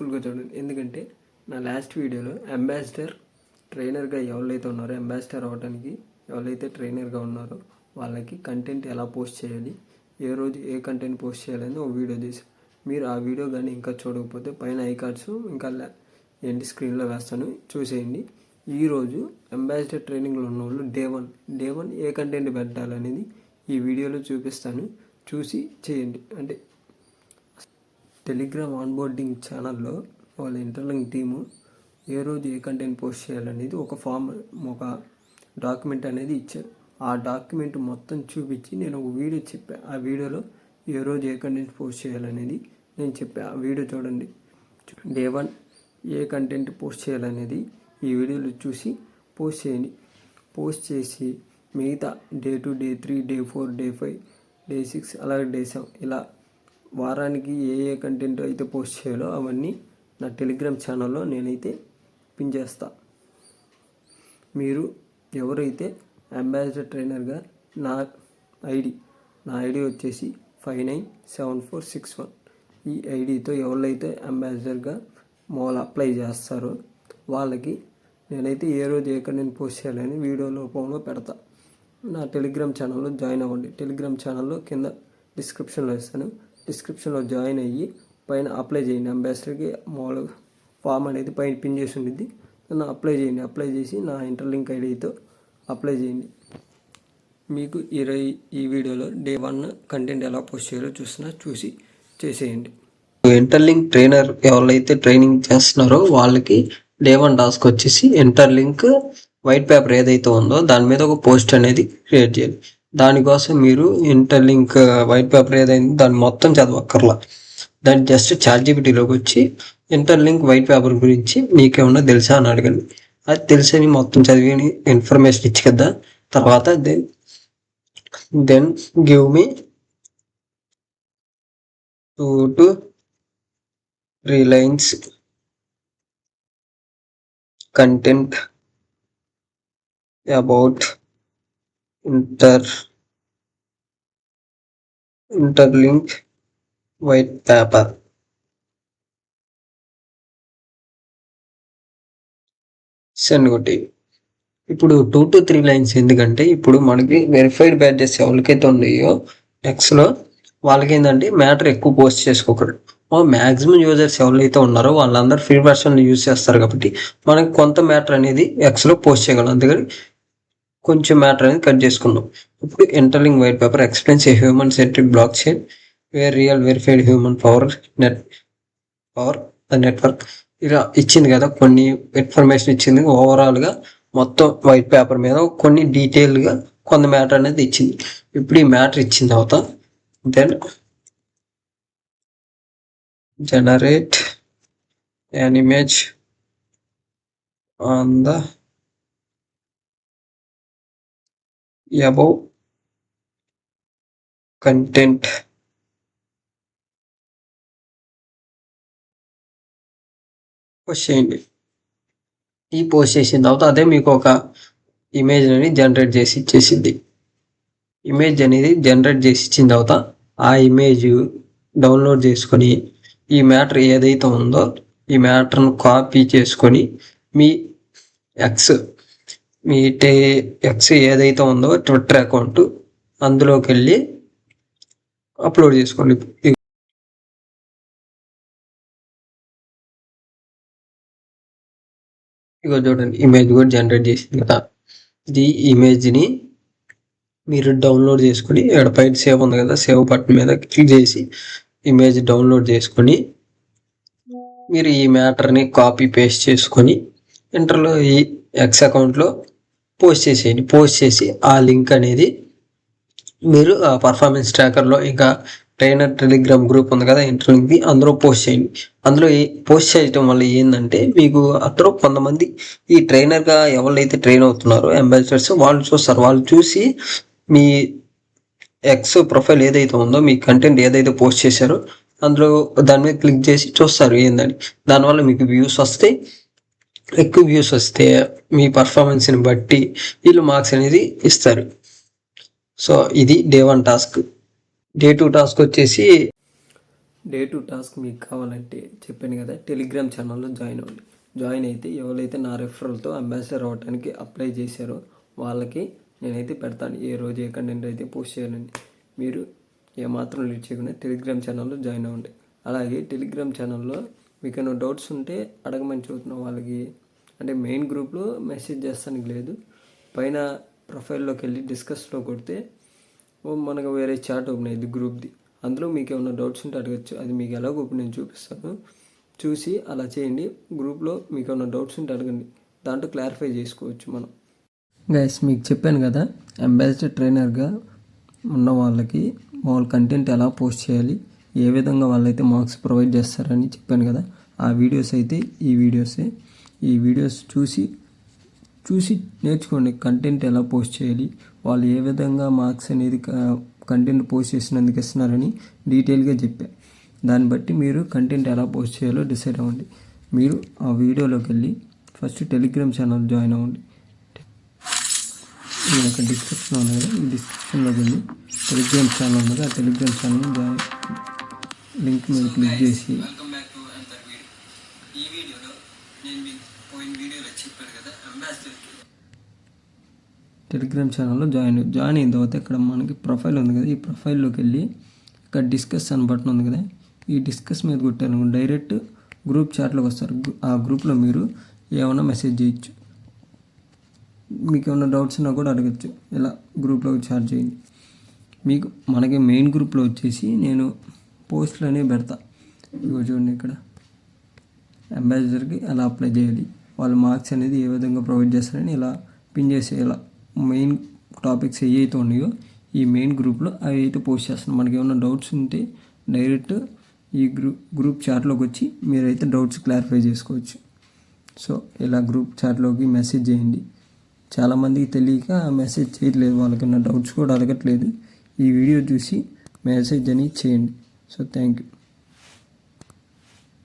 ఫుల్గా చూడండి. ఎందుకంటే నా లాస్ట్ వీడియోలో అంబాసిడర్ ట్రైనర్గా ఎవరైతే ఉన్నారో అంబాసిడర్ అవ్వడానికి ఎవరైతే ట్రైనర్గా ఉన్నారో వాళ్ళకి కంటెంట్ ఎలా పోస్ట్ చేయాలి ఏ రోజు ఏ కంటెంట్ పోస్ట్ చేయాలని ఒక వీడియో చేశాను మీరు ఆ వీడియో కానీ ఇంకా చూడకపోతే పైన ఐ కార్డ్స్ ఇంకా ఏంటి స్క్రీన్లో వేస్తాను. చూసేయండి. ఈరోజు అంబాసిడర్ ట్రైనింగ్లో ఉన్న వాళ్ళు డే వన్ డే వన్ ఏ కంటెంట్ పెట్టాలనేది ఈ వీడియోలో చూపిస్తాను. చూసి చేయండి. అంటే టెలిగ్రామ్ ఆన్బోర్డింగ్ ఛానల్లో వాళ్ళ ఇంటర్లింక్ టీము ఏ రోజు ఏ కంటెంట్ పోస్ట్ చేయాలనేది ఒక ఫామ్ ఒక డాక్యుమెంట్ అనేది ఇచ్చారు. ఆ డాక్యుమెంట్ మొత్తం చూపించి నేను ఒక వీడియో చెప్పాను ఆ వీడియోలో ఏ రోజు ఏ కంటెంట్ పోస్ట్ చేయాలనేది నేను చెప్పాను ఆ వీడియో చూడండి. డే వన్ ఏ కంటెంట్ పోస్ట్ చేయాలనేది ఈ వీడియోలో చూసి పోస్ట్ చేయండి. పోస్ట్ చేసి మిగతా day two day three day four day five day six అలాగే డే సెవెన్ ఇలా వారానికి ఏ ఏ కంటెంట్ అయితే పోస్ట్ చేయాలో అవన్నీ నా టెలిగ్రామ్ ఛానల్లో నేనైతే పిన్ చేస్తా. మీరు ఎవరైతే అంబాసిడర్ ట్రైనర్గా నా ఐడి నా ఐడి వచ్చేసి five nine seven four six one ఈ ఐడితో ఎవరైతే అంబాసిడర్గా మూల అప్లై చేస్తారో వాళ్ళకి నేనైతే ఏ రోజు ఏ కంటెంట్ పోస్ట్ చేయాలని వీడియో రూపంలో పెడతా. నా టెలిగ్రామ్ ఛానల్లో జాయిన్ అవ్వండి. టెలిగ్రామ్ ఛానల్లో కింద డిస్క్రిప్షన్లో ఇస్తాను. డిస్క్రిప్షన్లో జాయిన్ అయ్యి పైన అప్లై చేయండి. అంబాసిడర్కి మామూలుగా ఫామ్ అనేది పైన పిన్ చేసి ఉండిద్ది. దాన్ని అప్లై చేయండి. అప్లై చేసి నా ఇంటర్లింక్ ఐడితో అప్లై చేయండి. మీకు ఇరవై ఈ వీడియోలో డే వన్ కంటెంట్ ఎలా పోస్ట్ చేయాలో చూసినా చూసి చేసేయండి. ఇంటర్లింక్ ట్రైనర్ ఎవరైతే ట్రైనింగ్ చేస్తున్నారో వాళ్ళకి డే వన్ టాస్క్ వచ్చేసి ఇంటర్లింక్ వైట్ పేపర్ ఏదైతే ఉందో దాని మీద ఒక పోస్ట్ అనేది క్రియేట్ చేయాలి దానికోసం మీరు ఇంటర్లింక్ వైట్ పేపర్ ఏదైంది దాన్ని మొత్తం చదవక్కర్లా. దాన్ని జస్ట్ చార్జిబిటీలోకి వచ్చి ఇంటర్లింక్ వైట్ పేపర్ గురించి నీకేమన్నా తెలుసా అని అడగండి. అది తెలిసని మొత్తం చదివి ఇన్ఫర్మేషన్ ఇచ్చి కదా తర్వాత then then give me two to three lines content about inter interlink white paper send ఇప్పుడు టూ టు త్రీ లైన్స్ ఎందుకంటే ఇప్పుడు మనకి వెరిఫైడ్ బ్యాచెస్ ఎవరికైతే ఉన్నాయో టెక్స్లో వాళ్ళకి ఏంటంటే మ్యాటర్ ఎక్కువ పోస్ట్ చేసుకోకూడదు. మ్యాక్సిమం యూజర్స్ ఎవరైతే ఉన్నారో వాళ్ళందరూ ఫ్రీ వర్షన్లు యూజ్ చేస్తారు కాబట్టి మనకి కొంత మ్యాటర్ అనేది ఎక్స్లో పోస్ట్ చేయగలం. అందుకని కొంచెం మ్యాటర్ అనేది కట్ చేసుకున్నాం. ఇప్పుడు interlink white paper explains a human centric blockchain where real verified human power net power the network ఇలా ఇచ్చింది కదా కొన్ని ఇన్ఫర్మేషన్ ఇచ్చింది. ఓవరాల్గా మొత్తం వైట్ పేపర్ మీద కొన్ని డీటెయిల్గా కొంత మ్యాటర్ అనేది ఇచ్చింది. ఇప్పుడు ఈ మ్యాటర్ ఇచ్చిన తర్వాత then generate an image on the above content post చేయండి ఈ పోస్ట్ చేసిన తర్వాత అదే మీకు ఒక ఇమేజ్ అనేది జనరేట్ చేసి ఇచ్చేసింది. ఇమేజ్ అనేది జనరేట్ చేసి ఇచ్చిన తర్వాత ఆ ఇమేజ్ డౌన్లోడ్ చేసుకొని ఈ మ్యాటర్ ఏదైతే ఉందో ఈ మ్యాటర్ను కాపీ చేసుకొని మీ ఎక్స్ మీ టే ఎక్స్ ఏదైతే ఉందో ట్విట్టర్ అకౌంట్ అందులోకి వెళ్ళి అప్లోడ్ చేసుకోండి. ఇగో చూడండి ఇమేజ్ కూడా జనరేట్ చేసింది కదా. ఇది ఇమేజ్ని మీరు డౌన్లోడ్ చేసుకొని ఇక్కడ పైన సేవ్ ఉంది కదా సేవ్ బటన్ మీద క్లిక్ చేసి ఇమేజ్ డౌన్లోడ్ చేసుకొని మీరు ఈ మ్యాటర్ని కాపీ పేస్ట్ చేసుకొని ఇంటర్లో ఈ ఎక్స్ అకౌంట్లో పోస్ట్ చేసేయండి. పోస్ట్ చేసి ఆ లింక్ అనేది మీరు ఆ పర్ఫార్మెన్స్ ట్రాకర్లో ఇంకా ట్రైనర్ టెలిగ్రామ్ గ్రూప్ ఉంది కదా ఇంటర్వ్యూకి అందులో పోస్ట్ చేయండి. అందులో పోస్ట్ చేయటం వల్ల ఏంటంటే మీకు అందరూ కొంతమంది ఈ ట్రైనర్గా ఎవరైతే ట్రైన్ అవుతున్నారో అంబాసిడర్స్ వాళ్ళు చూస్తారు. వాళ్ళు చూసి మీ ఎక్స్ ప్రొఫైల్ ఏదైతే ఉందో మీ కంటెంట్ ఏదైతే పోస్ట్ చేశారో అందులో దాని మీద క్లిక్ చేసి చూస్తారు ఏందని. దానివల్ల మీకు వ్యూస్ వస్తాయి ఎక్కువ వ్యూస్ వస్తే మీ పర్ఫార్మెన్స్ని బట్టి వీళ్ళు మార్క్స్ అనేది ఇస్తారు. సో ఇది day one task day two task వచ్చేసి డే టు టాస్క్ మీకు కావాలంటే చెప్పాను కదా టెలిగ్రామ్ ఛానల్లో జాయిన్ అవ్వండి. జాయిన్ అయితే ఎవరైతే నా రెఫరల్తో అంబాసిడర్ అవ్వడానికి అప్లై చేశారో వాళ్ళకి నేనైతే పెడతాను. ఏ రోజు ఏ కంటెంట్ అయితే పోస్ట్ చేయాలండి మీరు ఏమాత్రం లీడ్ చేయకుండా టెలిగ్రామ్ ఛానల్లో జాయిన్ అవ్వండి. అలాగే టెలిగ్రామ్ ఛానల్లో మీకు ఏమైనా డౌట్స్ ఉంటే అడగమని చూస్తున్నాం వాళ్ళకి. అంటే మెయిన్ గ్రూప్లో మెసేజ్ చేస్తానికి లేదు. పైన ప్రొఫైల్లోకి వెళ్ళి డిస్కస్లో కొడితే ఓ మనకు వేరే చాట్ ఓపెన్ అయ్యింది గ్రూప్ది అందులో మీకు ఏమైనా డౌట్స్ ఉంటే అడగచ్చు. అది మీకు ఎలాగో ఓపెన్ నేను చూపిస్తాను. చూసి అలా చేయండి. గ్రూప్లో మీకు ఏమైనా డౌట్స్ ఉంటే అడగండి. దాంట్లో క్లారిఫై చేసుకోవచ్చు మనం. గైస్ మీకు చెప్పాను కదా అంబాసిడర్ ట్రైనర్గా ఉన్న వాళ్ళకి వాళ్ళ కంటెంట్ ఎలా పోస్ట్ చేయాలి ఏ విధంగా వాళ్ళైతే మార్క్స్ ప్రొవైడ్ చేస్తారని చెప్పాను కదా. ఆ వీడియోస్ అయితే ఈ వీడియోసే ఈ వీడియోస్ చూసి చూసి నేర్చుకోండి. కంటెంట్ ఎలా పోస్ట్ చేయాలి వాళ్ళు ఏ విధంగా మార్క్స్ అనేది కంటెంట్ పోస్ట్ చేసినందుకు ఇస్తున్నారని డీటెయిల్గా చెప్పా. దాన్ని బట్టి మీరు కంటెంట్ ఎలా పోస్ట్ చేయాలో డిసైడ్ అవ్వండి. మీరు ఆ వీడియోలోకి వెళ్ళి ఫస్ట్ టెలిగ్రామ్ ఛానల్ జాయిన్ అవ్వండి. ఈ ఒక డిస్క్రిప్షన్ ఉంది ఈ డిస్క్రిప్షన్లోకి వెళ్ళి టెలిగ్రామ్ ఛానల్ ఉంది ఆ టెలిగ్రామ్ ఛానల్ జాయిన్ లింక్ మీద క్లిక్ చేసి welcome back to another video ఈ వీడియోలో నేను మీకు పోయిన వీడియోలో చెప్పాను కదా అంబాసిడర్కి టెలిగ్రామ్ ఛానల్లో జాయిన్ జాయిన్ అయిన తర్వాత ఇక్కడ మనకి ప్రొఫైల్ ఉంది కదా. ఈ ప్రొఫైల్లోకి వెళ్ళి ఇక్కడ డిస్కస్ అని బటన్ ఉంది కదా. ఈ డిస్కస్ మీద కొట్టారు డైరెక్ట్ గ్రూప్ చాట్లోకి వస్తారు. ఆ గ్రూప్లో మీరు ఏమైనా మెసేజ్ చేయొచ్చు. మీకు ఏమైనా డౌట్స్ ఉన్నా కూడా అడగచ్చు. ఇలా గ్రూప్లో చాట్ చేయండి. మీకు మనకి మెయిన్ గ్రూప్లో వచ్చేసి నేను పోస్టులు అనేవి పెడతా. ఇగో చూడండి ఇక్కడ. అంబాసిడర్కి ఎలా అప్లై చేయాలి? వాళ్ళ మార్క్స్ అనేది ఏ విధంగా ప్రొవైడ్ చేస్తారని ఇలా పిన్ చేసి ఇలా మెయిన్ టాపిక్స్ ఏ అయితే ఉన్నాయో ఈ మెయిన్ గ్రూప్లో అవి అయితే పోస్ట్ చేస్తాను మనకి ఏమైనా డౌట్స్ ఉంటే డైరెక్ట్ ఈ గ్రూప్ గ్రూప్ చాట్లోకి వచ్చి మీరైతే డౌట్స్ క్లారిఫై చేసుకోవచ్చు. సో ఇలా గ్రూప్ చాట్లోకి మెసేజ్ చేయండి. చాలామందికి తెలియక మెసేజ్ చేయట్లేదు వాళ్ళకి ఉన్న డౌట్స్ కూడా అడగట్లేదు. ఈ వీడియో చూసి మెసేజ్ అని చేయండి. So thank you